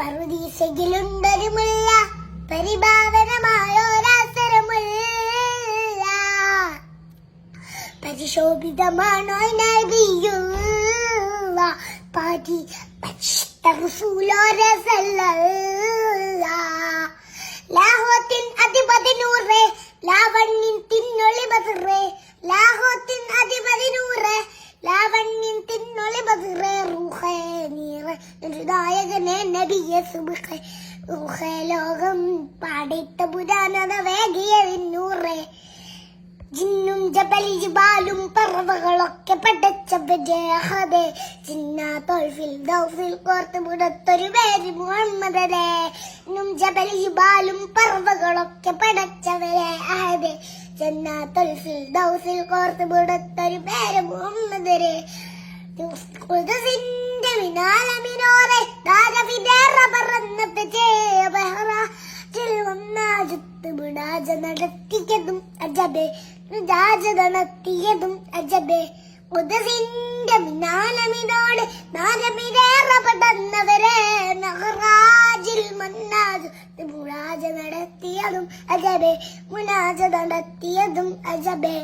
പറുദീസയിലുണ്ടൊരു മുല്ല പരിഭാവനമായോരാസരമുള്ള പരിശോഭിതമാണോ നബിയുള്ള പാതി ലാഹോത്തിൻ അധിപതി നൂറ് ലാവണ്യൻ തിന്നൊളി ബസറേ ലാഹോത്തിൻ അധിപതി നൂറ് ലാവണ്യൻ തിന്നൊളി ബദറേ റൂഹേ നീറ് നായകനെ നബിയെ ലോകം പാടിത്ത പുരാണത വേഗിയ വിന്നൂറേ. ജിന്നും ജബലി ജിബാലും പറവകളൊക്കെ പടച്ചവരെ ചിന്ന തോൽഫിൽ ദൗഫിൽ കോർത്ത് പുറത്തൊരു പേര് മുഹമ്മദരെ നും ജബലി ജിബാലും പറവകളൊക്കെ പടച്ചവരെ അഹദെ ചിന്ന തോൽഫിൽ ദൗഫിൽ കോർത്ത് പുറത്തൊരു പേര് മുഹമ്മദരെ മുടാജ നടത്തിയതും അജബേ രാജ നടത്തിയതും അജബേ. ഉദസിന്റെ വിനാലമിനോട് നാരമിരേറപ്പെടുന്നവരെ പടന്നവരെ നഹറാജിൽ മന്നാജ്. മുഴാജ നടത്തിയതും അജബേ മുനാജ നടത്തിയതും അജബേ.